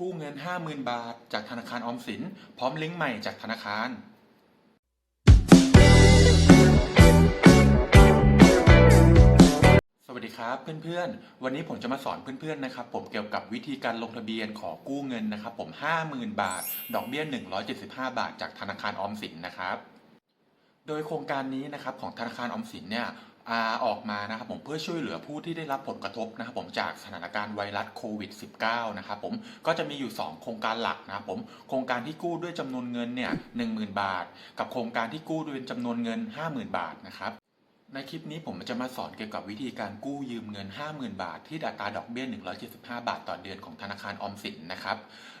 กู้เงิน 50,000 บาท จากธนาคารออมสิน พร้อมลิงก์ใหม่จากธนาคารสวัสดีครับเพื่อนๆ วันนี้ผมจะมาสอนเพื่อนๆนะครับผมเกี่ยวกับวิธีการลงทะเบียนขอกู้เงินนะครับผม 50,000 บาท ดอกเบี้ย 175 บาท จากธนาคารออมสินนะครับ โดยโครงการนี้นะครับของธนาคารออมสินเนี่ย อออกมานะครับผมเพื่อช่วยเหลือผู้ที่ได้รับผลกระทบนะครับผมจากสถานการณ์ไวรัสโควิด -19 นะครับผมก็จะมีอยู่ 2 โครงการหลักนะครับผมโครงการที่กู้ด้วยจำนวนเงินเนี่ย10,000บาท กับโครงการที่กู้ด้วยจำนวนเงิน 50,000 บาทนะครับในคลิปนี้ผมจะมาสอนเกี่ยวกับวิธีการกู้ยืมเงิน 50,000 บาท ที่อัตราดอกเบี้ย 175 บาทต่อเดือนของธนาคารออมสินนะครับ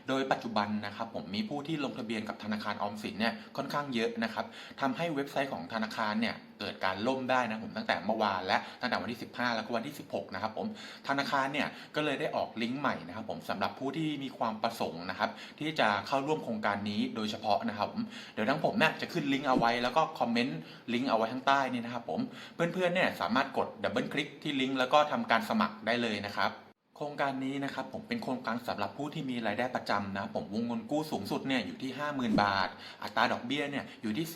โดยปัจจุบันนะครับผมมีผู้ที่ลงทะเบียนกับธนาคารออมสินเนี่ยค่อนข้างเยอะนะครับทำให้เว็บไซต์ของธนาคารเนี่ย กิดการล่มได้นะผมตั้งแต่เมื่อวานและตั้งแต่วันที่ 15 แล้วก็วันที่ 16 นะครับผมธนาคารเนี่ยก็เลยได้ออกลิงก์ใหม่นะครับผมสำหรับผู้ที่มีความประสงค์นะครับที่จะเข้าร่วมโครงการนี้โดยเฉพาะนะครับผมเดี๋ยวทั้งผมเนี่ยจะขึ้นลิงก์เอาไว้แล้วก็คอมเมนต์ลิงก์เอาไว้ข้างใต้นี่นะครับผมเพื่อนๆเนี่ยสามารถกดดับเบิลคลิกที่ลิงก์แล้วก็ทำการสมัครได้เลยนะครับ โครงการนี้นะครับผมเป็นโครงการสำหรับผู้ที่มีรายได้ประจำนะผมวงเงินกู้สูงสุดเนี่ยอยู่ที่ 50,000 บาท อัตราดอกเบี้ยเนี่ยอยู่ที่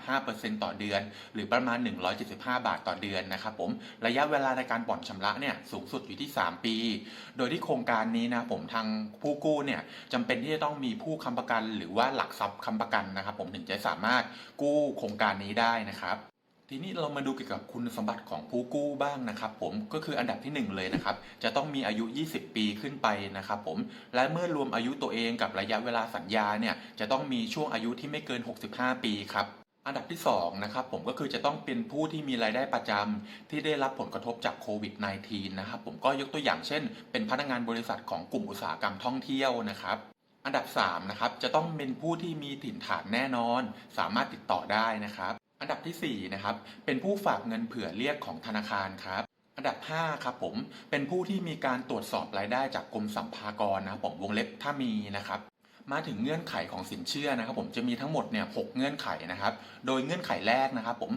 0.35%ต่อเดือน หรือประมาณ 175 บาทต่อเดือนนะครับผมระยะเวลาในการผ่อนชำระเนี่ยสูงสุดอยู่ที่ 3 ปี โดยที่โครงการนี้นะผมทางผู้กู้เนี่ยจำเป็นที่จะต้องมีผู้ค้ำประกัน หรือว่าหลักทรัพย์ค้ำประกันนะครับผมถึงจะสามารถกู้โครงการนี้ได้นะครับ ทีนี้เรามาดูเกี่ยวกับคุณสมบัติของผู้กู้บ้างนะครับ ผมก็คืออันดับที่ 1 เลยนะครับ จะต้องมีอายุ 20 ปีขึ้นไปนะครับผมและเมื่อรวมอายุตัวเองกับระยะเวลาสัญญาเนี่ยจะต้องมีช่วงอายุที่ไม่เกิน 65 ปีครับอันดับที่2นะครับผมก็คือจะต้องเป็นผู้ที่มีรายได้ประจำที่ได้รับผลกระทบจากโควิด -19 นะครับผมก็ยกตัวอย่างเช่น เป็นพนักงานบริษัทของกลุ่มอุตสาหกรรมท่องเที่ยวนะครับอันดับ3นะครับจะต้องเป็นผู้ที่มีถิ่นฐานแน่นอน สามารถติดต่อได้นะครับ อันดับที่ 4 นะครับ เป็นผู้ฝากเงินเผื่อเรียกของธนาคารครับ อันดับ 5 ครับผม เป็นผู้ที่มีการตรวจสอบรายได้จากกรมสัมภากรนะผมวงเล็บถ้ามีนะครับ มาถึงเงื่อนไขของสินเชื่อนะครับ ผมจะมีทั้งหมดเนี่ยหกเงื่อนไขนะครับ โดยเงื่อนไขแรกนะครับ ผม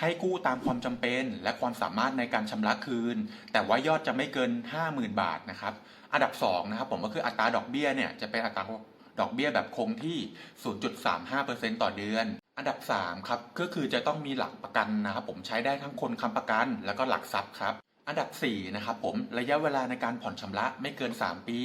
ให้กู้ตามความจำเป็นและความสามารถในการชำระคืน แต่ว่ายอดจะไม่เกิน 50,000 บาทนะครับ อันดับ2นะครับผมก็คืออัตราดอกเบี้ยเนี่ยจะเป็นอัตราดอกเบี้ยแบบคงที่ 0.35%ต่อเดือน อันดับ 3 ครับ ก็คือจะต้องมีหลักประกันนะครับผมใช้ได้ทั้งคนค้ำประกัน แล้วก็หลักทรัพย์ครับ อันดับ 4 นะครับผมระยะเวลาในการผ่อนชำระไม่เกิน 3 ปี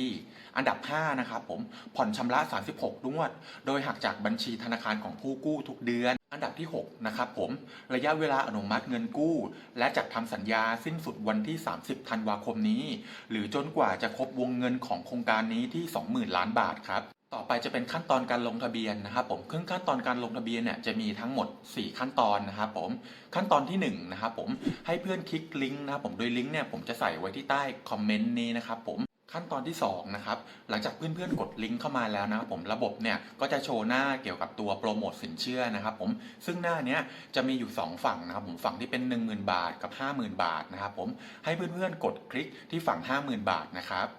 อันดับ 5 นะครับผมผ่อนชำระ 36งวด โดยหักจากบัญชีธนาคารของผู้กู้ทุกเดือน อันดับที่ 6 นะครับผมระยะเวลาอนุมัติเงินกู้ และจัดทำสัญญาสิ้นสุดวันที่ 30 ธันวาคมนี้ หรือจนกว่าจะครบวงเงินของโครงการนี้ที่ 20,000 ล้านบาทครับ ต่อไปจะเป็นขั้นตอนการลงทะเบียนนะครับผมซึ่งขั้นตอนการลงทะเบียนเนี่ยจะมีทั้งหมด 4 ขั้นตอนนะครับผม ขั้นตอนที่1นะครับผม ให้เพื่อนคลิกลิงก์นะครับผม โดยลิงก์เนี่ยผมจะใส่ไว้ที่ใต้คอมเมนต์นี้นะครับผมขั้นตอนที่2นะครับ หลังจากเพื่อนๆกดลิงก์เข้ามาแล้วนะครับผม ระบบเนี่ยก็จะโชว์หน้าเกี่ยวกับตัวโปรโมทสินเชื่อนะครับผม ซึ่งหน้าเนี้ยจะมีอยู่ 2 ฝั่งนะครับผม ฝั่งที่เป็น 10,000 บาทกับ 50,000 บาทนะครับผม ให้เพื่อนๆกดคลิกที่ฝั่ง 50,000 บาทนะครับ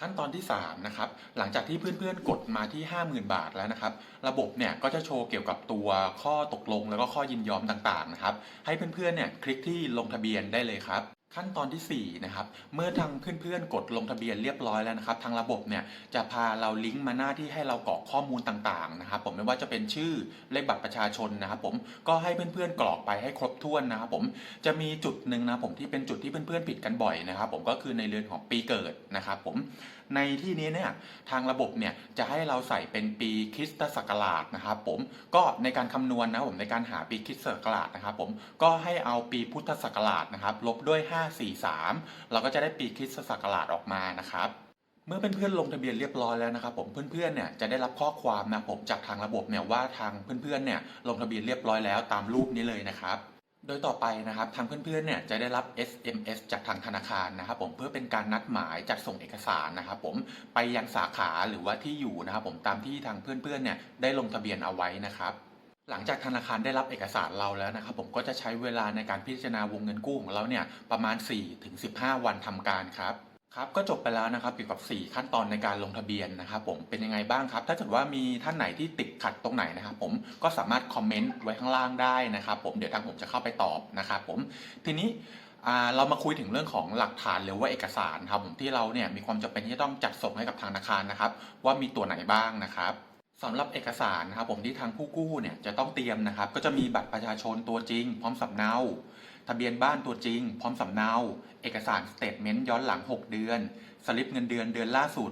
ขั้นตอนที่3นะครับหลังจากที่เพื่อนๆกดมาที่ 50,000 บาทแล้วนะครับ ระบบเนี่ยก็จะโชว์เกี่ยวกับตัวข้อตกลงแล้วก็ข้อยินยอมต่างๆนะครับ ให้เพื่อนๆเนี่ยคลิกที่ลงทะเบียนได้เลยครับ ขั้นตอนที่4นะครับ เมื่อทางเพื่อนๆ กดลงทะเบียนเรียบร้อยแล้วนะครับ ทางระบบเนี่ยจะพาเราลิงก์มาหน้าที่ให้เรากรอกข้อมูลต่างๆนะครับ ผมไม่ว่าจะเป็นชื่อเลขบัตรประชาชนนะครับ ผมก็ให้เพื่อนๆกรอกไปให้ครบถ้วนนะครับ ผมจะมีจุดหนึ่งนะผมที่เป็นจุดที่เพื่อนๆผิดกันบ่อยนะครับ ผมก็คือในเรือนของปีเกิดนะครับ ผมในที่นี้เนี่ยทางระบบเนี่ยจะให้เราใส่เป็นปีคริสตศักราชนะครับ ผมก็ในการคำนวณนะผมในการหาปีคริสตศักราชนะครับ ผมก็ให้เอาปีพุทธศักราชนะครับลบด้วย543 เราก็จะได้ปีคริสตศักราชออกมานะครับเมื่อเพื่อนๆลงทะเบียนเรียบร้อยแล้วนะครับผมเพื่อนๆเนี่ยจะได้รับข้อความนะผมจากทางระบบเนี่ยว่าทางเพื่อนๆเนี่ยลงทะเบียนเรียบร้อยแล้วตามรูปนี้เลยนะครับ โดยต่อไปนะครับทางเพื่อนๆเนี่ยจะได้รับ SMS จากทางธนาคารนะครับผมเพื่อเป็นการนัดหมายจัดส่งเอกสารนะครับผมไปยังสาขาหรือว่าที่อยู่นะครับผมตามที่ทางเพื่อนๆเนี่ยได้ลงทะเบียนเอาไว้นะครับ หลังจากธนาคารได้รับเอกสารเราแล้วนะครับผมก็จะใช้เวลาในการพิจารณาวงเงินกู้ของเราเนี่ยประมาณ 4-15 วันทำการครับครับก็จบไปแล้วนะครับเกี่ยวกับ 4 ขั้นตอนในการลงทะเบียนนะครับผมเป็นยังไงบ้างครับ ถ้าเกิดว่ามีท่านไหนที่ติดขัดตรงไหนนะครับผมก็สามารถคอมเมนต์ไว้ข้างล่างได้นะครับผมเดี๋ยวทางผมจะเข้าไปตอบนะครับผมทีนี้เรามาคุยถึงเรื่องของหลักฐานหรือว่าเอกสารครับผมที่เราเนี่ยมีความจำเป็นที่จะต้องจัดส่งให้กับทางธนาคารนะครับ ว่ามีตัวไหนบ้างนะครับ สำหรับเอกสารนะครับผมที่ทางผู้กู้เนี่ยจะต้องเตรียมนะครับ ก็จะมีบัตรประชาชนตัวจริง พร้อมสำเนา ทะเบียนบ้านตัวจริง พร้อมสำเนา เอกสารสเตทเมนต์ย้อนหลัง 6 เดือน สลิปเงินเดือนเดือนล่าสุด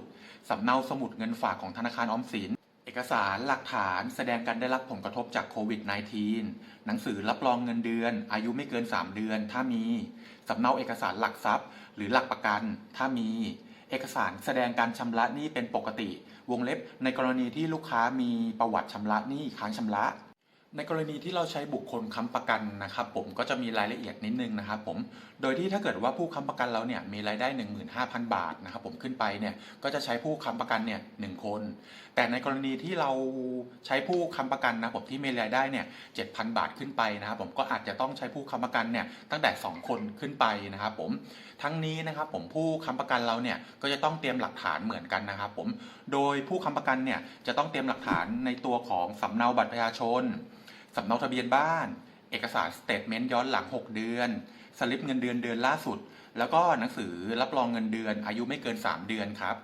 สำเนาสมุดเงินฝากของธนาคารออมสิน เอกสารหลักฐานแสดงการได้รับผลกระทบจากโควิด -19 หนังสือรับรองเงินเดือน อายุไม่เกิน 3 เดือน ถ้ามีสำเนาเอกสารหลักทรัพย์ หรือหลักประกัน ถ้ามี เอกสารแสดงการชำระหนี้เป็นปกติ วงเล็บในกรณีที่ลูกค้ามีประวัติชำระหนี้ค้างชำระ ในกรณีที่เราใช้บุคคลค้ำประกันนะครับผมก็จะมีรายละเอียดนิดนึงนะครับผมโดยที่ถ้าเกิดว่าผู้ค้ำประกันเราเนี่ยมีรายได้ 15,000 บาทนะครับผมขึ้นไปเนี่ยก็จะใช้ผู้ค้ำประกันเนี่ยหนึ่งคน แต่ในกรณีที่เราใช้ผู้ค้ำประกันนะผมที่มีรายได้เนี่ย7,000บาทขึ้นไปนะครับผมก็อาจจะต้องใช้ผู้ค้ำประกันเนี่ยตั้งแต่ 2 คนขึ้นไปนะครับผมทั้งนี้นะครับผมผู้ค้ำประกันเราเนี่ยก็จะต้องเตรียมหลักฐานเหมือนกันนะครับผมโดยผู้ค้ำประกันเนี่ยจะต้องเตรียมหลักฐานในตัวของสำเนาบัตรประชาชน สำเนาทะเบียนบ้าน เอกสารสเตทเมนต์ย้อนหลัง 6 เดือน สลิปเงินเดือนเดือนล่าสุด แล้วก็หนังสือรับรองเงินเดือน อายุไม่เกิน 3 เดือนครับ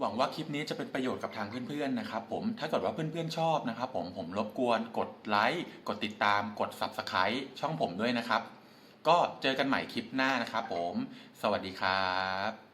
หวังว่าคลิปนี้จะเป็นประโยชน์กับทางเพื่อนๆนะครับผมถ้าเกิดว่าเพื่อนๆชอบนะครับผมผมรบกวนกดไลค์กดติดตามกด Subscribe ช่องผมด้วยนะครับ ก็เจอกันใหม่คลิปหน้านะครับผม สวัสดีครับ